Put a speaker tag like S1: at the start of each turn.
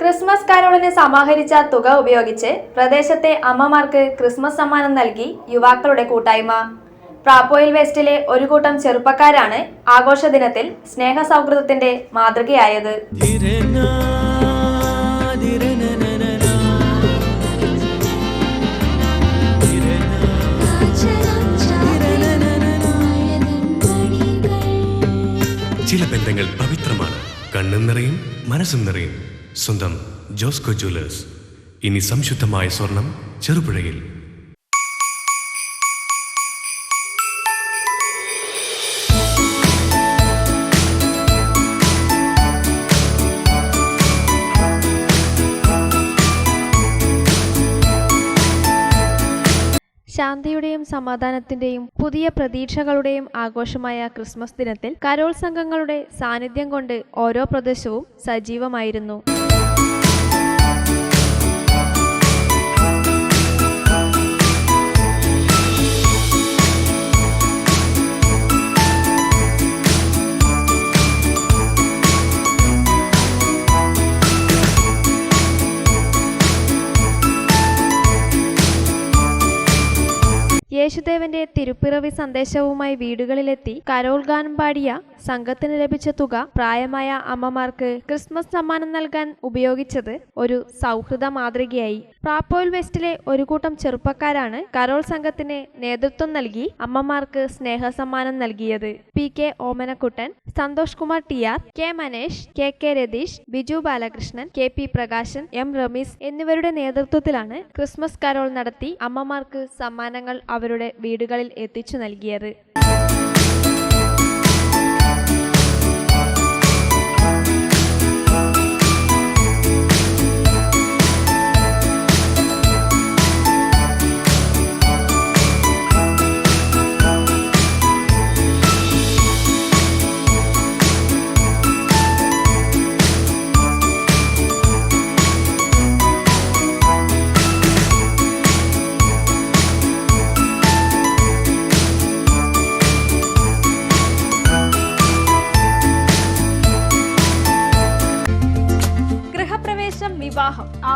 S1: Christmas കരോളിന് സമാഹരിച്ച തുക ഉപയോഗിച്ച് പ്രദേശത്തെ അമ്മമാർക്ക് ക്രിസ്മസ് സമ്മാനം നൽകി യുവാക്കളുടെ കൂട്ടായ്മ. പ്രാപ്പോയിൽ വെസ്റ്റിലെ ഒരു കൂട്ടം ചെറുപ്പക്കാരാണ് ആഘോഷ ദിനത്തിൽ സ്നേഹ സൗഹൃദത്തിന്റെ മാതൃകയായത്.
S2: ചില ബന്ധങ്ങൾ പവിത്രമാണ്. കണ്ണും നിറയും മനസ്സും നിറയും. സ്വന്തം ജോസ്കോ ജ്വല്ലേഴ്സ്. ഇനി സംശുദ്ധമായ സ്വർണം ചെറുപുഴയിൽ.
S1: ശാന്തിയുടെയും സമാധാനത്തിന്റെയും പുതിയ പ്രതീക്ഷകളുടെയും ആഘോഷമായ ക്രിസ്മസ് ദിനത്തിൽ കരോൾ സംഘങ്ങളുടെ സാന്നിധ്യം കൊണ്ട് ഓരോ പ്രദേശവും സജീവമായിരുന്നു. യേശുദേവന്റെ തിരുപ്പിറവി സന്ദേശവുമായി വീടുകളിലെത്തി കരോൾ ഗാനം പാടിയ സംഘത്തിന് ലഭിച്ച തുക പ്രായമായ അമ്മമാർക്ക് ക്രിസ്മസ് സമ്മാനം നൽകാൻ ഉപയോഗിച്ചത് ഒരു സൗഹൃദ മാതൃകയായി. പ്രാപ്പോയിൽ വെസ്റ്റിലെ ഒരു കൂട്ടം ചെറുപ്പക്കാരാണ് കരോൾ സംഘത്തിന് നേതൃത്വം നൽകി അമ്മമാർക്ക് സ്നേഹസമ്മാനം നൽകിയത്. P K Omanakuttan Santhosh Kumar T R K Manesh K K Ratheesh Biju Balakrishnan K P Prakashan M Ramees എന്നിവരുടെ നേതൃത്വത്തിലാണ് ക്രിസ്മസ് കരോൾ നടത്തി അമ്മമാർക്ക് സമ്മാനങ്ങൾ അവരുടെ വീടുകളിൽ എത്തിച്ചു നൽകിയത്.